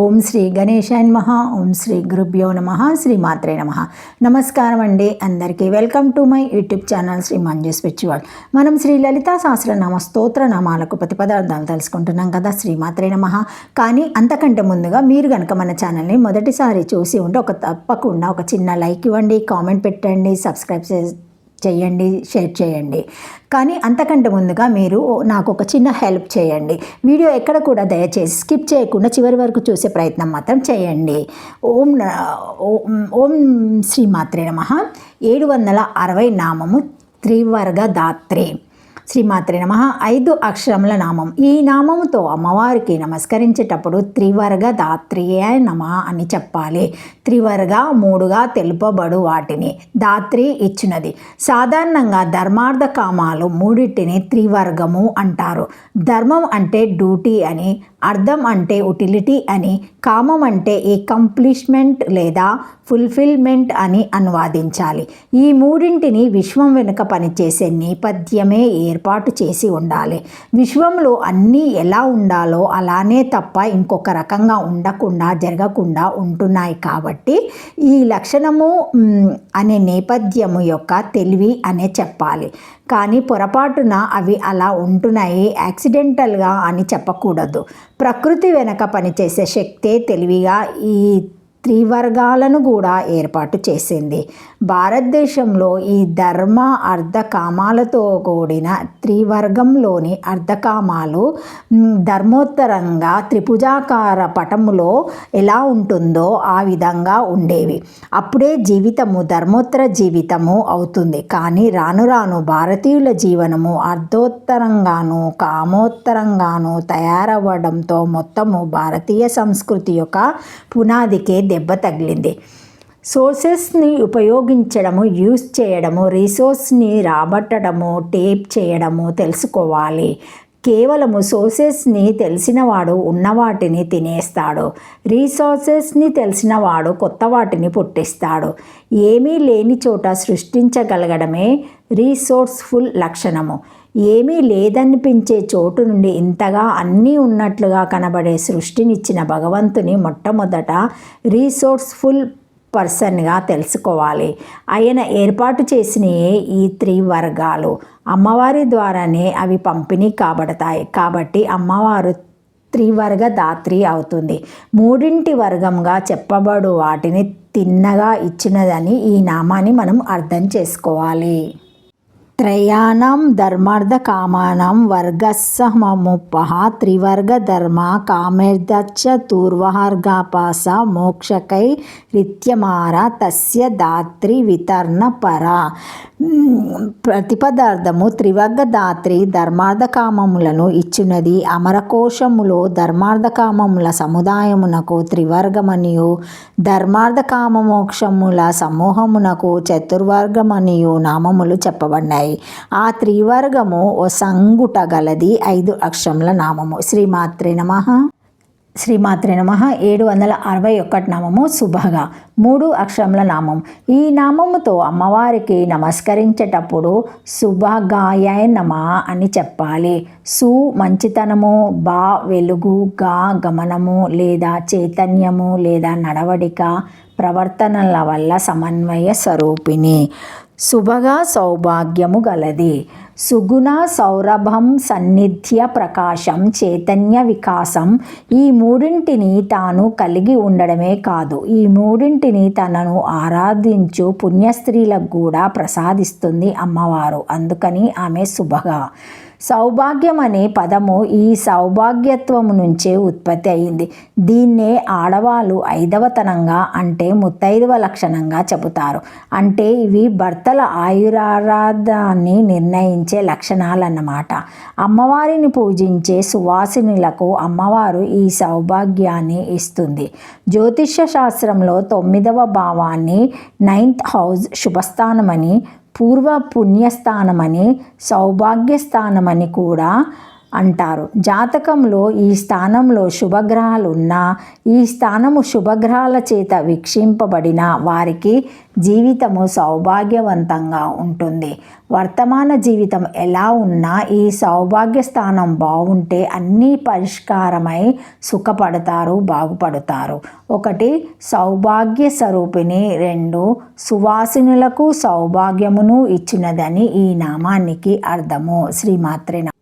ఓం శ్రీ గణేశాయ నమ. ఓం శ్రీ గురుభ్యో నమ. శ్రీ మాత్రే నమ. నమస్కారం అండి. అందరికీ welcome to my YouTube channel Sri Manju spiritual మనం శ్రీ లలితా సహస్రనామ స్తోత్ర నామాలకు ప్రతి పదార్థాలు తెలుసుకుంటున్నాం కదా శ్రీ మాత్రే నమ. కానీ అంతకంటే ముందుగా మీరు కనుక మన ఛానల్ని మొదటిసారి చూసి ఉంటే ఒక తప్పకుండా ఒక చిన్న లైక్ ఇవ్వండి కామెంట్ పెట్టండి సబ్స్క్రైబ్ చే చేయండి షేర్ చేయండి. కానీ అంతకంటే ముందుగా మీరు నాకు ఒక చిన్న హెల్ప్ చేయండి. వీడియో ఎక్కడ కూడా దయచేసి స్కిప్ చేయకుండా చివరి వరకు చూసే ప్రయత్నం మాత్రం చేయండి. ఓం ఓం ఓం శ్రీ మాత్రే నమ. ఏడు వందల అరవై నామము త్రివర్గ దాత్రి. శ్రీమాత్రి నమ. ఐదు అక్షరముల నామం. ఈ నామముతో అమ్మవారికి నమస్కరించేటప్పుడు త్రివర్గ దాత్రియే నమ అని చెప్పాలి. త్రివర్గ మూడుగా తెలుపబడు వాటిని. దాత్రి ఇచ్చినది. సాధారణంగా ధర్మార్థ కామాలు మూడింటిని త్రివర్గము అంటారు. ధర్మం అంటే డ్యూటీ అని అర్థం అంటే ఉటిలిటీ అని కామం అంటే ఏ లేదా ఫుల్ఫిల్మెంట్ అని అనువాదించాలి. ఈ మూడింటిని విశ్వం వెనుక పనిచేసే నేపథ్యమే ఏర్పాటు చేసి ఉండాలి. విశ్వంలో అన్నీ ఎలా ఉండాలో అలానే తప్ప ఇంకొక రకంగా ఉండకుండా జరగకుండా ఉంటున్నాయి కాబట్టి ఈ లక్షణము అనే నేపథ్యము యొక్క తెలివి అనే చెప్పాలి. కానీ పొరపాటున అవి అలా ఉంటున్నాయి. యాక్సిడెంటల్గా అని చెప్పకూడదు. ప్రకృతి వెనక పనిచేసే శక్తే తెలివిగా ఈ త్రివర్గాలను కూడా ఏర్పాటు చేసింది. భారతదేశంలో ఈ ధర్మ అర్ధకామాలతో కూడిన త్రివర్గంలోని అర్ధకామాలు ధర్మోత్తరంగా త్రిభుజాకార పటములో ఎలా ఉంటుందో ఆ విధంగా ఉండేవి. అప్పుడే జీవితము ధర్మోత్తర జీవితము అవుతుంది. కానీ రాను రాను భారతీయుల జీవనము అర్ధోత్తరంగాను కామోత్తరంగాను తయారవ్వడంతో మొత్తము భారతీయ సంస్కృతి యొక్క పునాదికే దెబ్బ తగిలింది. సోర్సెస్ని ఉపయోగించడము యూస్ చేయడము రిసోర్స్ని రాబట్టడము టేప్ చేయడము తెలుసుకోవాలి. కేవలము సోర్సెస్ని తెలిసినవాడు ఉన్నవాటిని తినేస్తాడు. రీసోర్సెస్ని తెలిసినవాడు కొత్త వాటిని పుట్టిస్తాడు. ఏమీ లేని చోట సృష్టించగలగడమే రీసోర్స్ఫుల్ లక్షణము. ఏమీ లేదనిపించే చోటు నుండి ఇంతగా అన్నీ ఉన్నట్లుగా కనబడే సృష్టినిచ్చిన భగవంతుని మొట్టమొదట రీసోర్స్ఫుల్ పర్సన్గా తెలుసుకోవాలి. ఆయన ఏర్పాటు చేసిన ఈ త్రివర్గాలు అమ్మవారి ద్వారానే అవి పంపిణీ కాబడతాయి. కాబట్టి అమ్మవారు త్రివర్గ దాత్రి అవుతుంది. మూడింటి వర్గంగా చెప్పబడు వాటిని తిన్నగా ఇచ్చినదని ఈ నామాన్ని మనం అర్థం చేసుకోవాలి. త్రయాణం ధర్మార్థ కామానం త్రివర్గధర్మ కామేర్ధచ్చ తూర్వహార్గాపాస మోక్షకై రిత్యమార తస్య దాత్రి వితర్ణ పర ప్రతిపదార్థము త్రివర్గదాత్రి ధర్మార్థకామములను ఇచ్చినది. అమరకోశములో ధర్మార్థకామముల సముదాయమునకు త్రివర్గమనియు ధర్మార్థకామమోక్షముల సమూహమునకు చతుర్వర్గమనియు నామములు చెప్పబడినాయి ఆ త్రివర్గము ఓ సంగుట గలది ఐదు అక్షముల నామము. శ్రీమాత్రే నమః. శ్రీమాత్రే నమ. ఏడు వందల అరవై ఒకటి నామము శుభగా మూడు అక్షరముల నామం. ఈ నామముతో అమ్మవారికి నమస్కరించేటప్పుడు శుభగాయ నమ అని చెప్పాలి. సు మంచితనము బా వెలుగు గా గమనము లేదా చైతన్యము లేదా నడవడిక ప్రవర్తనల వల్ల సమన్వయ స్వరూపిణి. శుభగా సౌభాగ్యము గలది. సుగుణ సౌరభం సన్నిధ్య ప్రకాశం చైతన్య వికాసం ఈ మూడింటిని తాను కలిగి ఉండడమే కాదు. ఈ మూడింటిని తనను ఆరాధించు పుణ్యస్త్రీలకు కూడా ప్రసాదిస్తుంది అమ్మవారు. అందుకని ఆమె శుభగా. సౌభాగ్యం అనే పదము ఈ సౌభాగ్యత్వము నుంచే ఉత్పత్తి అయింది. దీన్నే ఆడవాళ్ళు ఐదవతనంగా అంటే ముత్తైదవ లక్షణంగా చెబుతారు. అంటే ఇవి భర్తల ఆయురారాధాన్ని నిర్ణయించే లక్షణాలన్నమాట. అమ్మవారిని పూజించే సువాసినులకు అమ్మవారు ఈ సౌభాగ్యాన్ని ఇస్తుంది. జ్యోతిష్య శాస్త్రంలో తొమ్మిదవ భావాన్ని నైన్త్ హౌస్ శుభస్థానమని పూర్వ పుణ్యస్థానమని సౌభాగ్యస్థానమని కూడా అంటారు. జాతకంలో ఈ స్థానంలో శుభగ్రహాలు ఉన్నా ఈ స్థానము శుభగ్రహాల చేత వీక్షింపబడిన వారికి జీవితము సౌభాగ్యవంతంగా ఉంటుంది. వర్తమాన జీవితం ఎలా ఉన్నా ఈ సౌభాగ్య స్థానం బాగుంటే అన్నీ పరిష్కారమై సుఖపడతారు బాగుపడతారు. ఒకటి సౌభాగ్య స్వరూపిణి. రెండు సువాసినులకు సౌభాగ్యమును ఇచ్చినదని ఈ నామానికి అర్థము. శ్రీమాత్రే నమః.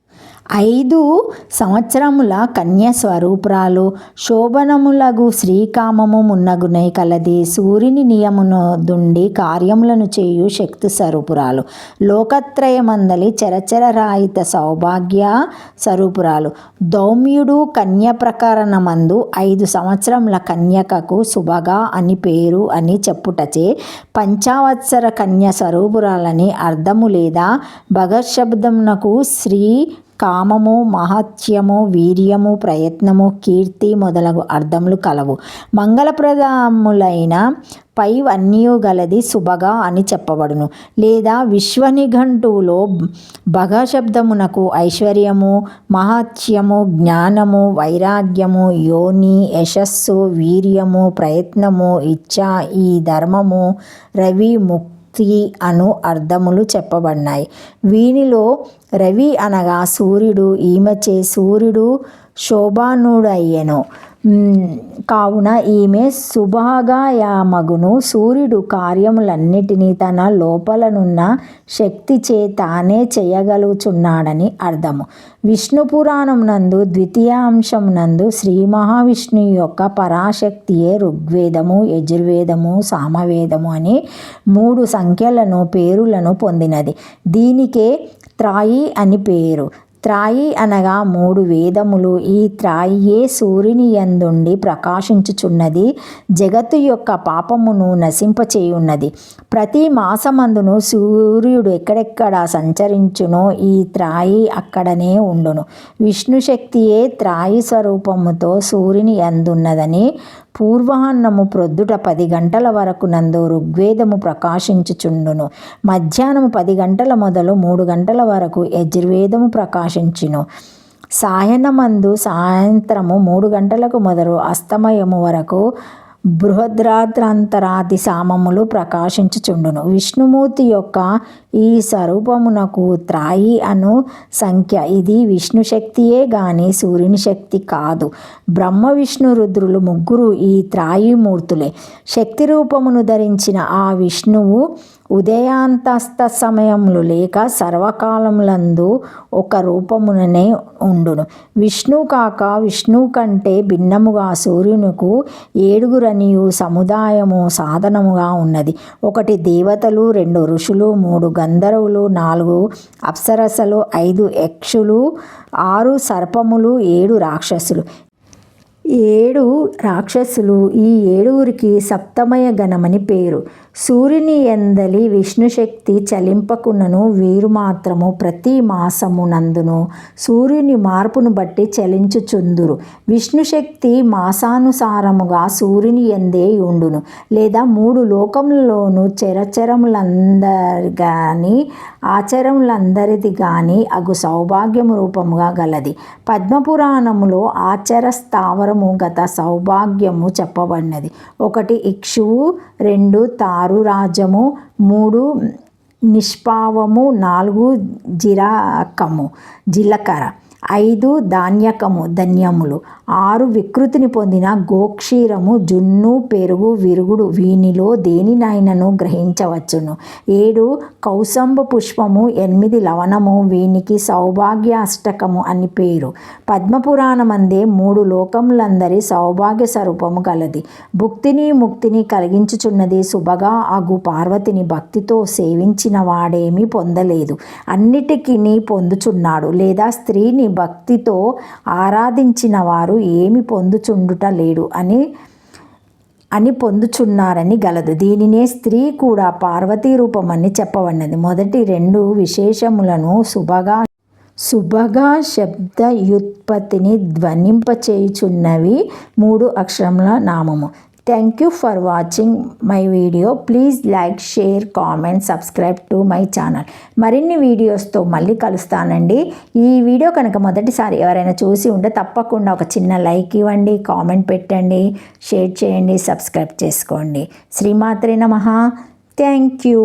ఐదు సంవత్సరముల కన్యస్వరూపురాలు. శోభనములగు శ్రీకామము మున్నగునై కలది. సూర్యుని నియమును దుండి కార్యములను చేయు శక్తి స్వరూపురాలు లోకత్రయమందలి చరచర రాహిత సౌభాగ్య స్వరూపురాలు. దౌమ్యుడు కన్య ప్రకరణమందు ఐదు సంవత్సరముల కన్యకకు శుభగా అని పేరు అని చెప్పుటచే పంచావత్సర కన్య స్వరూపురాలని అర్థము లేదా భగశబ్దమునకు శ్రీ కామము మహత్యము వీర్యము ప్రయత్నము కీర్తి మొదలగు అర్థములు కలవు. మంగళప్రదములైన పై అన్నీ గలది శుభగా అని చెప్పబడును. లేదా విశ్వనిఘంటువులో భగశబ్దమునకు ఐశ్వర్యము మహత్యము జ్ఞానము వైరాగ్యము యోని యశస్సు వీర్యము ప్రయత్నము ఇచ్ఛ ఈ ధర్మము రవి ముక్తి అను అర్థములు చెప్పబడినాయి. వీనిలో రవి అనగా సూర్యుడు ఈమెచే సూర్యుడు శోభానుడయ్యెను. కావున ఈమె సుభాగాయామగును. సూర్యుడు కార్యములన్నిటినీ తన లోపలనున్న శక్తి చే తానే చేయగలుగుచున్నాడని అర్థము. విష్ణు పురాణం నందు ద్వితీయాంశం నందు శ్రీ మహావిష్ణువు యొక్క పరాశక్తియే ఋగ్వేదము యజుర్వేదము సామవేదము అని మూడు సంఖ్యలను పేరులను పొందినది. దీనికే త్రాయి అని పేరు. త్రాయి అనగా మూడు వేదములు. ఈ త్రాయియే సూర్యుని యందుండి ప్రకాశించుచున్నది జగత్తు యొక్క పాపమును నశింపచేయున్నది. ప్రతి మాసమందును సూర్యుడు ఎక్కడెక్కడ సంచరించునో ఈ త్రాయి అక్కడనే ఉండును. విష్ణు శక్తియే త్రాయి స్వరూపముతో సూర్యుని యందున్నదని పూర్వాహ్నము ప్రొద్దుట పది గంటల వరకు నందు ఋగ్వేదము ప్రకాశించుచుండును. మధ్యాహ్నము పది గంటల మొదలు మూడు గంటల వరకు యజుర్వేదము ప్రకాశించును. సాయనమందు సాయంత్రము మూడు గంటలకు మొదలు అస్తమయము వరకు బృహద్రాత్రంతరాది సామములు ప్రకాశించుచుండును. విష్ణుమూర్తి యొక్క ఈ స్వరూపమునకు త్రాయి అను సంఖ్య. ఇది విష్ణు శక్తియే గాని సూర్యుని శక్తి కాదు. బ్రహ్మ విష్ణు రుద్రులు ముగ్గురు ఈ త్రాయి మూర్తులే. శక్తి రూపమును ధరించిన ఆ విష్ణువు ఉదయాంతస్త సమయములు లేక సర్వకాలములందు ఒక రూపముననే ఉండును. విష్ణు కాక విష్ణువు కంటే భిన్నముగా సూర్యునకు ఏడుగురనియు సముదాయము సాధనముగా ఉన్నది. ఒకటి దేవతలు రెండు ఋషులు మూడు గంధర్వులు నాలుగు అప్సరసలు ఐదు యక్షులు ఆరు సర్పములు ఏడు రాక్షసులు. ఏడు రాక్షసులు ఈ ఏడుగురికి సప్తమయ గణమని పేరు. సూర్యుని ఎందలి విష్ణుశక్తి చలింపకునను వీరు మాత్రము ప్రతి మాసము నందును సూర్యుని మార్పును బట్టి చలించుచుందురు. విష్ణుశక్తి మాసానుసారముగా సూర్యుని ఎందే ఉండును. లేదా మూడు లోకములలోను చరచరములందరి కానీ ఆచరములందరిది కానీ అగు సౌభాగ్యము రూపముగా గలది. పద్మపురాణములో ఆచర స్థావరము గత సౌభాగ్యము చెప్పబడినది. ఒకటి ఇక్షువు. రెండు తారు రాజము మూడు నిష్పావము. నాలుగు జిరాకము. జీలకర్ర. ఐదు ధాన్యకము ధన్యములు. ఆరు వికృతిని పొందిన గోక్షీరము జున్ను పెరుగు విరుగుడు వీనిలో దేనినైనను గ్రహించవచ్చును. ఏడు కౌసంబ పుష్పము ఎనిమిది లవణము వీనికి సౌభాగ్యాష్టకము అని పేరు. పద్మపురాణమందే మూడు లోకములందరి సౌభాగ్య స్వరూపము గలది. భుక్తిని ముక్తిని కలిగించుచున్నది శుభగా అగు పార్వతిని భక్తితో సేవించిన వాడేమీ పొందలేదు. అన్నిటికీ పొందుచున్నాడు. లేదా స్త్రీని భక్తితో ఆరాధించిన వారు ఏమి పొందుచుండుట లేడు అని అని పొందుచున్నారని గలదు. దీనినే స్త్రీ కూడా పార్వతీ రూపమని చెప్పబడినది మొదటి రెండు విశేషములను శుభగా శుభగా శబ్దయుత్పత్తిని ధ్వనింపచేయుచున్నవి మూడు అక్షరముల నామము. Thank you for watching my video please like share comment subscribe to my channel మరిన్ని వీడియోస్తో మళ్ళీ కలుస్తానండి. ఈ వీడియో కనుక మొదటిసారి ఎవరైనా చూసి ఉంటే తప్పకుండా ఒక చిన్న లైక్ ఇవ్వండి కామెంట్ పెట్టండి షేర్ చేయండి సబ్స్క్రైబ్ చేసుకోండి. శ్రీమాత్రే నమ. Thank you